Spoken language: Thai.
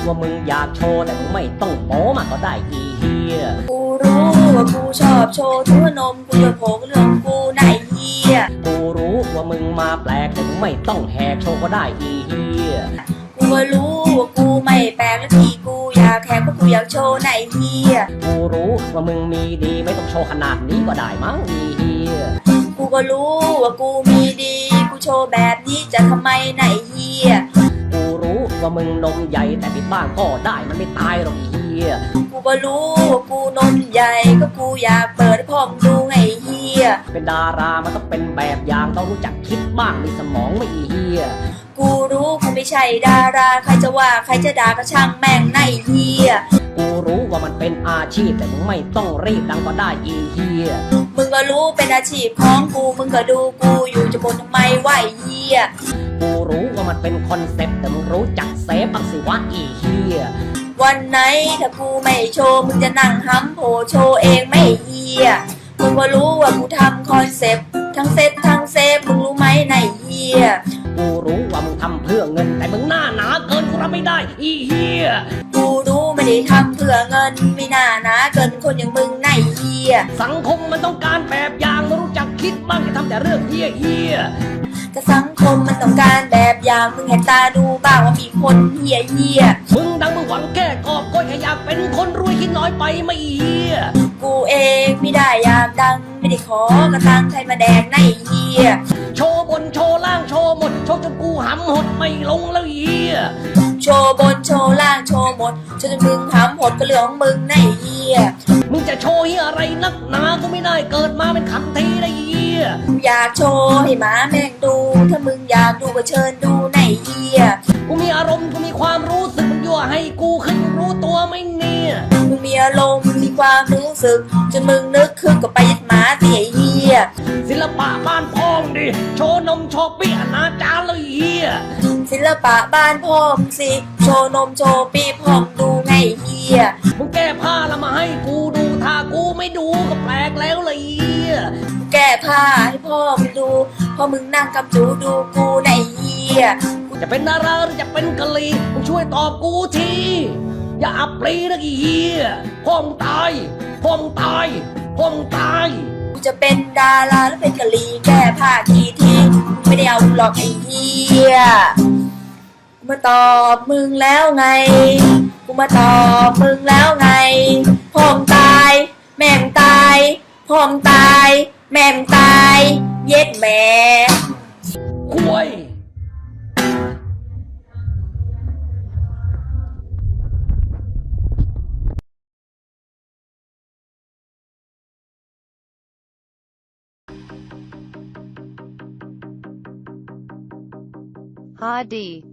รู้ว่ามึงอยากโชว์แต่มึงไม่ต้องโป๊มาก็ได้อีเฮียกูรู้ว่ากูชอบโชว์ทั่วนมกูจะโผงเรื่องกูไหนเฮียกูรู้ว่ามึงมาแปลกแต่มึงไม่ต้องแหกโชว์ก็ได้อีเฮียกูก็รู้ว่ากูไม่แปลกและที่กูอยากแข่งเพราะกูอยากโชว์ไหนเฮียกูรู้ว่ามึงมีดีไม่ต้องโชว์ขนาดนี้ก็ได้มั้งอีเฮียกูก็รู้ว่ากูมีดี กูโชว์แบบนี้จะทำไมไหนเฮียกูรู้ ว่ามึงนมใหญ่แต่ปิดบ้านก็ได้มันไม่ตายหรอกอีเฮียกูก็รู้ว่ากูนมใหญ่ก็กูอยากเปิดให้พ่อมึงดูไงเฮียเป็นดารามันต้องเป็นแบบอย่างต้องรู้จักคิดบ้างมีสมองไม่อีเฮียกูรู้กูไม่ใช่ดาราใครจะว่าใครจะด่าก็ช่างแม่งไหนเฮียกูรู้ว่ามันเป็นอาชีพแต่มึงไม่ต้องรีบดังก็ได้อีเฮียมึงก็รู้เป็นอาชีพของกูมึงก็ดูกูอยู่จะบ่นทำไมไหวเฮีย กูรู้ว่ามันเป็นคอนเซ็ปต์แต่มึงรู้จักเซฟบ้างสิวะอีเฮียวันไหนถ้ากูไม่โชว์มึงจะนั่งห้ำโผโชว์เองไม่เฮียมึงก็รู้ว่ากูทำคอนเซปต์ทั้งเซตทั้งเซฟมึงรู้ไหมไหนเฮียกูรู้ว่ามึงทำเพื่อเงิน แต่มึงหน้าหนาเกินกูรับไม่ได้อีเฮียกูรู้ไม่ได้ทำเพื่อเงินไม่น่านะเกินคนอย่างมึงไหนเฮียสังคมมันต้องการแบบอย่างมึงรู้จักคิดบ้างอย่าทำแต่เรื่องเฮียเฮียแต่สังค มมันต้องการแบบอย่างมึงเห็นตาดูบ้างว่ามีคนเฮียเฮียมึงดังมึงหวังแก้กอบโกยแค่อยากเป็นคนรวยคิดน้อยไปไม่อีเฮียกูเองไม่ได้อยากดังไม่ได้ขอกระตังใครมาแดงไหนเฮียโชว์บนโชว์ล่างโชว์หมดโชว์จนกูหำหดไม่ลงแล้วอีเฮียโชว์บนโชว์ล่างโชว์หมดจนมึงหำหดก็เรื่องของมึงไหนเฮียมึงจะโชว์เฮียอะไรนักหนากูไม่ได้เกิดมาเป็นคำทีได้อีเฮียกูอยากโชว์ให้หมาแม่งดูถ้ามึงอยากดูก็เชิญดูไหนเฮียกูมีอารมณ์กูมีความรู้สึกมึงยั่วให้กูขึ้นรู้ตัวไหมเนี่ยมึงมีอารมณ์มีความรู้สึกจนมึงนึกขึ้นก็ไปยัดหมาเสียเฮียศิลปะบ้านพ้องดิโชว์นมโชว์เปี้ยอนาจารเลยเฮียศิลปะบ้านพ่อมงสิโชว์นมโชว์ปีพ่อมดูไงเฮียมึงแก้ผ้าแล้วมาให้กูดูถ้ากูไม่ดูก็แปลกแล้วเลยเฮียแก้ผ้าให้พ่อมึงดู พอมึงนั่งกับจูดูกูไหนเฮียจะเป็นดาราหรือจะเป็นกะลีมึงช่วยตอบกูทีอย่าอับปรีนะอีเฮียพ่อมึงตายพ่อมึงตายพ่อมึงตายกูจะเป็นดาราหรือเป็นกะลีแก้ผ้าทีทีมึงไม่ได้เอากูหรอกไอ้เฮียกูมาตอบมึงแล้วไงกูมาตอบมึงแล้วไงพ่อมงตาย แม่มงตายพ่อมงตาย แม่มงตาย เย็ดแหม่คุย Hadi.